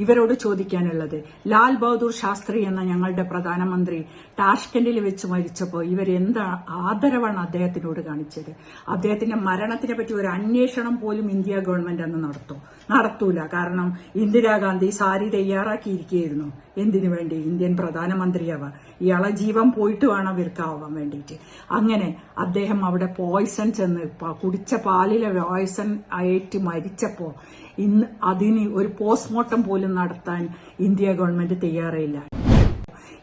ഇവരോട് ചോദിക്കാനുള്ളത് ലാൽ ബഹദൂർ ശാസ്ത്രി എന്ന ഞങ്ങളുടെ പ്രധാനമന്ത്രി ടാഷ്കന്റിൽ വെച്ച് മരിച്ചപ്പോൾ ഇവരെന്താ ആദരവാണ് അദ്ദേഹത്തിനോട് കാണിച്ചത്? അദ്ദേഹത്തിന്റെ മരണത്തിനെ പറ്റി ഒരു അന്വേഷണം പോലും ഇന്ത്യ ഗവൺമെന്റ് അന്ന് നടത്തും നടത്തൂല. കാരണം ഇന്ദിരാഗാന്ധി സാരി തയ്യാറാക്കിയിരിക്കുകയായിരുന്നു. എന്തിനു വേണ്ടി? ഇന്ത്യൻ പ്രധാനമന്ത്രിയാവാൻ ഇയാളെ ജീവൻ പോയിട്ട് വേണം ഇവർക്കാവാൻ വേണ്ടിയിട്ട്. അങ്ങനെ അദ്ദേഹം അവിടെ പോയ്സൺ ചെന്ന് കുടിച്ച പാലിലെ പോയ്സൺ ആയിട്ട് മരിച്ചപ്പോ ഇന്ന് അതിന് ഒരു പോസ്റ്റ്മോർട്ടം പോലും നടത്താൻ ഇന്ത്യ ഗവൺമെന്റ് തയ്യാറില്ല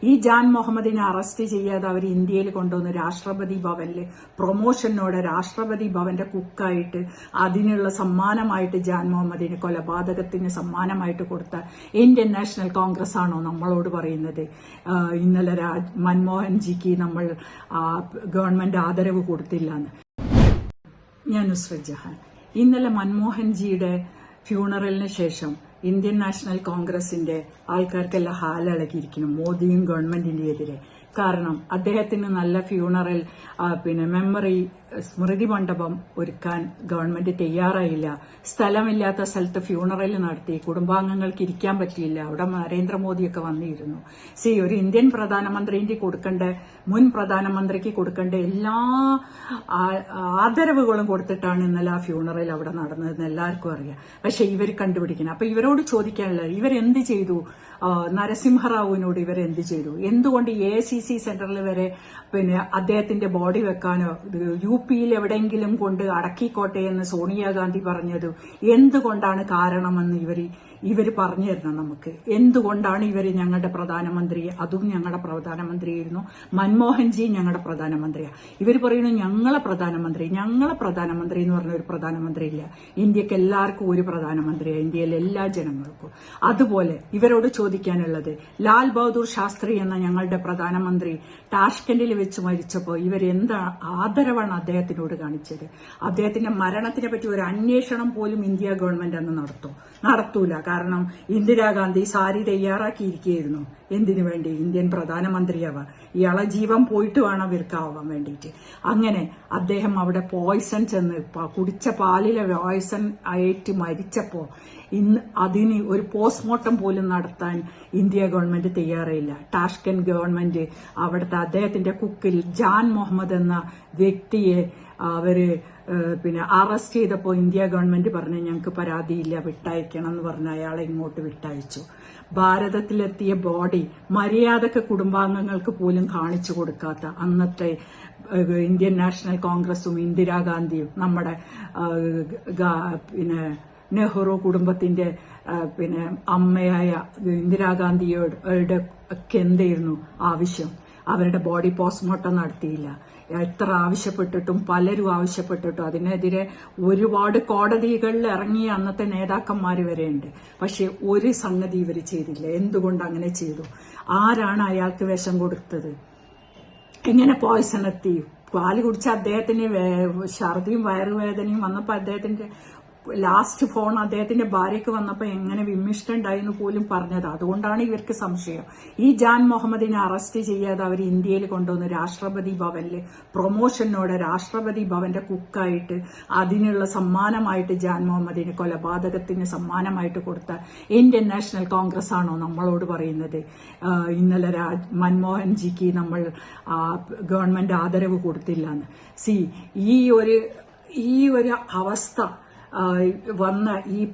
ഈ ജാൻ മുഹമ്മദിനെ അറസ്റ്റ് ചെയ്യാതെ അവർ ഇന്ത്യയിൽ കൊണ്ടുവന്ന് രാഷ്ട്രപതി ഭവനിൽ പ്രൊമോഷനോടെ രാഷ്ട്രപതി ഭവന്റെ കുക്കായിട്ട് അതിനുള്ള സമ്മാനമായിട്ട് ജാൻ മുഹമ്മദിന് കൊലപാതകത്തിന് സമ്മാനമായിട്ട് കൊടുത്ത ഇന്ത്യൻ നാഷണൽ കോൺഗ്രസ് ആണോ നമ്മളോട് പറയുന്നത്? ഇന്നലെ മൻമോഹൻജിക്ക് നമ്മൾ ഗവൺമെന്റ് ആദരവ് കൊടുത്തില്ല എന്ന് ഞാൻ നുസ്രത് ജഹാൻ. ഇന്നലെ മൻമോഹൻജിയുടെ ഫ്യൂണറലിന് ശേഷം ഇന്ത്യൻ നാഷണൽ കോൺഗ്രസിന്റെ ആൾക്കാർക്കെല്ലാം ഹാലിളകിയിരിക്കുന്നു. മോദിയും ഗവൺമെന്റിന്റെ എതിരെ കാരണം അദ്ദേഹത്തിന് നല്ല ഫ്യൂണറൽ പിന്നെ മെമ്മറി സ്മൃതി മണ്ഡപം ഒരുക്കാൻ ഗവൺമെന്റ് തയ്യാറായില്ല. സ്ഥലമില്ലാത്ത സ്ഥലത്ത് ഫ്യൂണറൽ നടത്തി കുടുംബാംഗങ്ങൾക്ക് ഇരിക്കാൻ പറ്റിയില്ല. അവിടെ നരേന്ദ്രമോദിയൊക്കെ വന്നിരുന്നു. സി ഒരു ഇന്ത്യൻ പ്രധാനമന്ത്രിന്റെ കൊടുക്കേണ്ട മുൻ പ്രധാനമന്ത്രിക്ക് കൊടുക്കേണ്ട എല്ലാ ആദരവുകളും കൊടുത്തിട്ടാണ് ഇന്നലെ ആ ഫ്യൂണറൽ അവിടെ നടന്നതെന്ന് എല്ലാവർക്കും അറിയാം. പക്ഷെ ഇവർ കണ്ടുപിടിക്കണം. അപ്പൊ ഇവരോട് ചോദിക്കാനുള്ളത് ഇവരെന്ത് ചെയ്തു? നരസിംഹറാവുവിനോട് ഇവരെന്ത് ചെയ്തു? എന്തുകൊണ്ട് എ സി സി സെന്ററിൽ വരെ പിന്നെ അദ്ദേഹത്തിന്റെ ബോഡി വെക്കാനോ യു പിയിൽ എവിടെയെങ്കിലും കൊണ്ട് അടക്കിക്കോട്ടെ എന്ന് സോണിയാഗാന്ധി പറഞ്ഞത് എന്തുകൊണ്ടാണ് കാരണമെന്ന് ഇവർ ഇവർ പറഞ്ഞു തരണം നമുക്ക്. എന്തുകൊണ്ടാണ് ഇവർ ഞങ്ങളുടെ പ്രധാനമന്ത്രി അതും ഞങ്ങളുടെ പ്രധാനമന്ത്രിയായിരുന്നു. മൻമോഹൻജി ഞങ്ങളുടെ പ്രധാനമന്ത്രിയാണ് ഇവർ പറയുന്നു ഞങ്ങളെ പ്രധാനമന്ത്രി ഞങ്ങളെ പ്രധാനമന്ത്രി എന്ന് പറഞ്ഞ ഒരു പ്രധാനമന്ത്രി ഇല്ല ഇന്ത്യയ്ക്ക് എല്ലാവർക്കും ഒരു പ്രധാനമന്ത്രിയാണ് ഇന്ത്യയിലെ എല്ലാ ജനങ്ങൾക്കും. അതുപോലെ ഇവരോട് ചോദിക്കാനുള്ളത് ലാൽ ബഹദൂർ ശാസ്ത്രി എന്ന ഞങ്ങളുടെ പ്രധാനമന്ത്രി ടാഷ്കന്റിൽ വെച്ച് മരിച്ചപ്പോൾ ഇവർ ഇവരെന്താ ആദരവാണ് അദ്ദേഹത്തിനോട് കാണിച്ചത്? അദ്ദേഹത്തിന്റെ മരണത്തിനെ പറ്റി ഒരു അന്വേഷണം പോലും ഇന്ത്യ ഗവൺമെന്റ് അന്ന് നടത്തും നടത്തൂല. കാരണം ഇന്ദിരാഗാന്ധി സാരി തയ്യാറാക്കിയിരിക്കുകയായിരുന്നു. എന്തിനു വേണ്ടി? ഇന്ത്യൻ പ്രധാനമന്ത്രിയാവാൻ ഇയാളെ ജീവൻ പോയിട്ട് വേണം ഇവർക്കാവാൻ വേണ്ടിയിട്ട്. അങ്ങനെ അദ്ദേഹം അവിടെ പോയ്സൺ ചെന്ന് കുടിച്ച പാലിലെ പോയ്സൺ ആയിട്ട് മരിച്ചപ്പോൾ ഇന്ന് അതിന് ഒരു പോസ്റ്റ്മോർട്ടം പോലും നടത്താൻ ഇന്ത്യ ഗവൺമെന്റ് തയ്യാറായില്ല. ടാഷ്കൻ ഗവൺമെന്റ് അവിടുത്തെ അദ്ദേഹത്തിന്റെ കുക്കിൽ ജാൻ മുഹമ്മദ് എന്ന വ്യക്തിയെ അവർ പിന്നെ അറസ്റ്റ് ചെയ്തപ്പോൾ ഇന്ത്യ ഗവൺമെന്റ് പറഞ്ഞു ഞങ്ങൾക്ക് പരാതിയില്ല വിട്ടയക്കണം എന്ന് പറഞ്ഞ അയാളെ ഇങ്ങോട്ട് വിട്ടയച്ചു. ഭാരതത്തിലെത്തിയ ബോഡി മര്യാദയ്ക്ക് കുടുംബാംഗങ്ങൾക്ക് പോലും കാണിച്ചു കൊടുക്കാത്ത അന്നത്തെ ഇന്ത്യൻ നാഷണൽ കോൺഗ്രസും ഇന്ദിരാഗാന്ധിയും നമ്മുടെ പിന്നെ നെഹ്റു കുടുംബത്തിന്റെ പിന്നെ അമ്മയായ ഇന്ദിരാഗാന്ധിയുടെ ഒക്കെ എന്തായിരുന്നു ആവശ്യം. അവരുടെ ബോഡി പോസ്റ്റ്മോർട്ടം നടത്തിയില്ല. എത്ര ആവശ്യപ്പെട്ടിട്ടും പലരും ആവശ്യപ്പെട്ടിട്ടും അതിനെതിരെ ഒരുപാട് കോടതികളിൽ ഇറങ്ങിയ അന്നത്തെ നേതാക്കന്മാർ വരെയുണ്ട്. പക്ഷെ ഒരു സംഗതി ഇവർ ചെയ്തില്ല. എന്തുകൊണ്ട് അങ്ങനെ ചെയ്തു? ആരാണ് അയാൾക്ക് വിഷം കൊടുത്തത്? എങ്ങനെ പോയ്സൺ എത്തി? പാൽ കുടിച്ച അദ്ദേഹത്തിന് ഛർദിയും വയറുവേദനയും വന്നപ്പോൾ അദ്ദേഹത്തിന്റെ ലാസ്റ്റ് ഫോൺ അദ്ദേഹത്തിന്റെ ഭാര്യയ്ക്ക് വന്നപ്പോൾ എങ്ങനെ വിമ്മിഷ്ടണ്ടായി എന്ന് പോലും പറഞ്ഞത്. അതുകൊണ്ടാണ് ഇവർക്ക് സംശയം. ഈ ജാൻ മുഹമ്മദിനെ അറസ്റ്റ് ചെയ്യാതെ അവർ ഇന്ത്യയിൽ കൊണ്ടുവന്ന് രാഷ്ട്രപതി ഭവനിൽ പ്രൊമോഷനോടെ രാഷ്ട്രപതി ഭവന്റെ കുക്കായിട്ട് അതിനുള്ള സമ്മാനമായിട്ട് ജാൻ മുഹമ്മദിന് കൊലപാതകത്തിന് സമ്മാനമായിട്ട് കൊടുത്ത ഇന്ത്യൻ നാഷണൽ കോൺഗ്രസ് ആണോ നമ്മളോട് പറയുന്നത്? ഇന്നലെ മൻമോഹൻജിക്ക് നമ്മൾ ഗവൺമെന്റ് ആദരവ് കൊടുത്തില്ല സി ഈ ഒരു ഈ ഒരു അവസ്ഥ വന്ന ഈ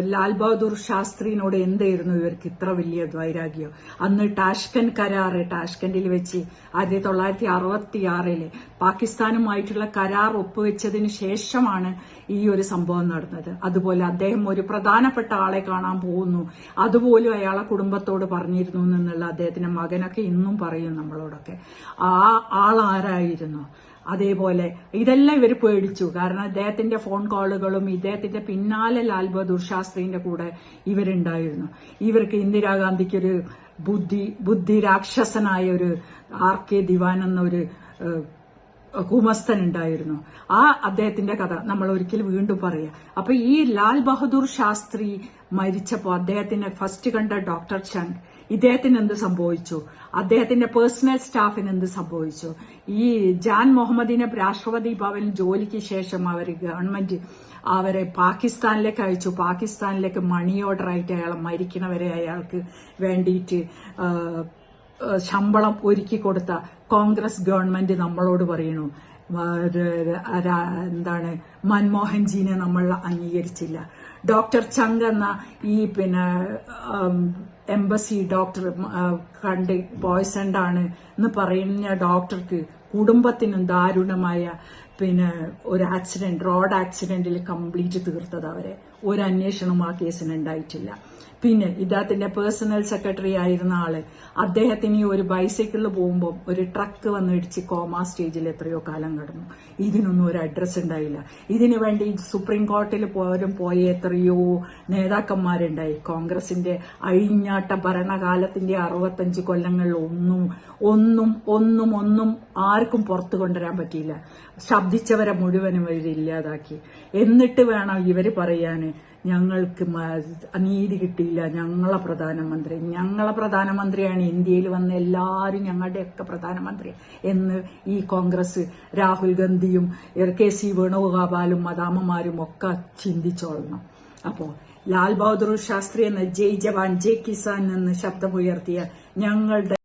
ലാൽ ബഹദൂർ ശാസ്ത്രിനോട് എന്തായിരുന്നു ഇവർക്ക് ഇത്ര വലിയ വൈരാഗ്യം? അന്ന് ടാഷ്കൻ കരാറ് ടാഷ്കന്റിൽ വെച്ച് ആയിരത്തി തൊള്ളായിരത്തി അറുപത്തി പാകിസ്ഥാനുമായിട്ടുള്ള കരാർ ഒപ്പുവെച്ചതിന് ശേഷമാണ് ഈ ഒരു സംഭവം നടന്നത്. അതുപോലെ അദ്ദേഹം ഒരു പ്രധാനപ്പെട്ട ആളെ കാണാൻ പോകുന്നു. അതുപോലും അയാളെ കുടുംബത്തോട് പറഞ്ഞിരുന്നു എന്നുള്ള അദ്ദേഹത്തിന്റെ മകനൊക്കെ ഇന്നും പറയും നമ്മളോടൊക്കെ. ആ ആളാരായിരുന്നു? അതേപോലെ ഇതെല്ലാം ഇവർ പേടിച്ചു. കാരണം അദ്ദേഹത്തിന്റെ ഫോൺ കോളുകളും ഇദ്ദേഹത്തിന്റെ പിന്നാലെ ലാൽ ബഹദൂർ ശാസ്ത്രിന്റെ കൂടെ ഇവരുണ്ടായിരുന്നു. ഇവർക്ക് ഇന്ദിരാഗാന്ധിക്ക് ഒരു ബുദ്ധി ബുദ്ധി രാക്ഷസനായ ഒരു ആർ കെ ദിവാൻ എന്നൊരു ഏഹ്, കുമസ്തൻ ഉണ്ടായിരുന്നു ആ അദ്ദേഹത്തിന്റെ കഥ നമ്മൾ ഒരിക്കൽ വീണ്ടും പറയാം. അപ്പൊ ഈ ലാൽ ബഹദൂർ ശാസ്ത്രി മരിച്ചപ്പോ അദ്ദേഹത്തിന്റെ ഫസ്റ്റ് കണ്ട ഡോക്ടർ ചങ് ഇദ്ദേഹത്തിന് എന്ത് സംഭവിച്ചു? അദ്ദേഹത്തിന്റെ പേഴ്സണൽ സ്റ്റാഫിന് എന്ത് സംഭവിച്ചു? ഈ ജാൻ മുഹമ്മദിനെ രാഷ്ട്രപതി ഭവനിൽ ജോലിക്ക് ശേഷം അവർ ഗവൺമെന്റ് അവരെ പാകിസ്ഥാനിലേക്ക് അയച്ചു. പാകിസ്ഥാനിലേക്ക് മണി ഓർഡർ ആയിട്ട് അയാൾ മരിക്കണവരെ അയാൾക്ക് വേണ്ടിയിട്ട് ശമ്പളം ഒരുക്കി കൊടുത്ത കോൺഗ്രസ് ഗവൺമെന്റ് നമ്മളോട് പറയുന്നു. എന്താണ് മൻമോഹൻജിനെ നമ്മൾ അംഗീകരിച്ചില്ല. ഡോക്ടർ ചങ് എന്ന ഈ പിന്നെ എംബസി ഡോക്ടർ കണ്ട് പോയ്സൺഡ് ആണ് എന്ന് പറയുന്ന ഡോക്ടർക്ക് കുടുംബത്തിനും ദാരുണമായ പിന്നെ ഒരു ആക്സിഡന്റ് റോഡ് ആക്സിഡന്റിൽ കംപ്ലീറ്റ് തീർത്തത് അവരെ. ഒരു അന്വേഷണം ആ കേസിന് ഉണ്ടായിട്ടില്ല. പിന്നെ ഇദ്ദേഹത്തിന്റെ പേഴ്സണൽ സെക്രട്ടറി ആയിരുന്ന ആൾ. അദ്ദേഹത്തിന് ഈ ഒരു ബൈസൈക്കിളിൽ പോകുമ്പോൾ ഒരു ട്രക്ക് വന്ന് ഇടിച്ച് കോമ സ്റ്റേജിൽ എത്രയോ കാലം കടന്നു. ഇതിനൊന്നും ഒരു അഡ്രസ് ഉണ്ടായില്ല. ഇതിനു വേണ്ടി സുപ്രീം കോർട്ടിൽ പോലും പോയ എത്രയോ നേതാക്കന്മാരുണ്ടായി. കോൺഗ്രസിന്റെ അഴിഞ്ഞാട്ട ഭരണകാലത്തിന്റെ അറുപത്തഞ്ച് കൊല്ലങ്ങളിൽ ഒന്നും ഒന്നും ഒന്നും ഒന്നും ആർക്കും പുറത്തു കൊണ്ടുവരാൻ പറ്റിയില്ല. ശബ്ദിച്ചവരെ മുഴുവനും ഇവർ ഇല്ലാതാക്കി എന്നിട്ട് വേണം ഇവർ പറയാന്. ഞങ്ങൾക്ക് നീതി കിട്ടിയില്ല. ഞങ്ങളെ പ്രധാനമന്ത്രി. ഞങ്ങളെ പ്രധാനമന്ത്രിയാണ് ഇന്ത്യയിൽ വന്ന എല്ലാവരും ഞങ്ങളുടെയൊക്കെ പ്രധാനമന്ത്രി എന്ന് ഈ കോൺഗ്രസ് രാഹുൽ ഗാന്ധിയും കെ സി വേണുഗോപാലും മദാമ്മമാരും ഒക്കെ ചിന്തിച്ചോളണം അപ്പോ ലാൽ ബഹദൂർ ശാസ്ത്രി എന്ന ജയ് ജവാൻ ജയ് കിസാൻ എന്ന് ശബ്ദമുയർത്തിയ ഞങ്ങളുടെ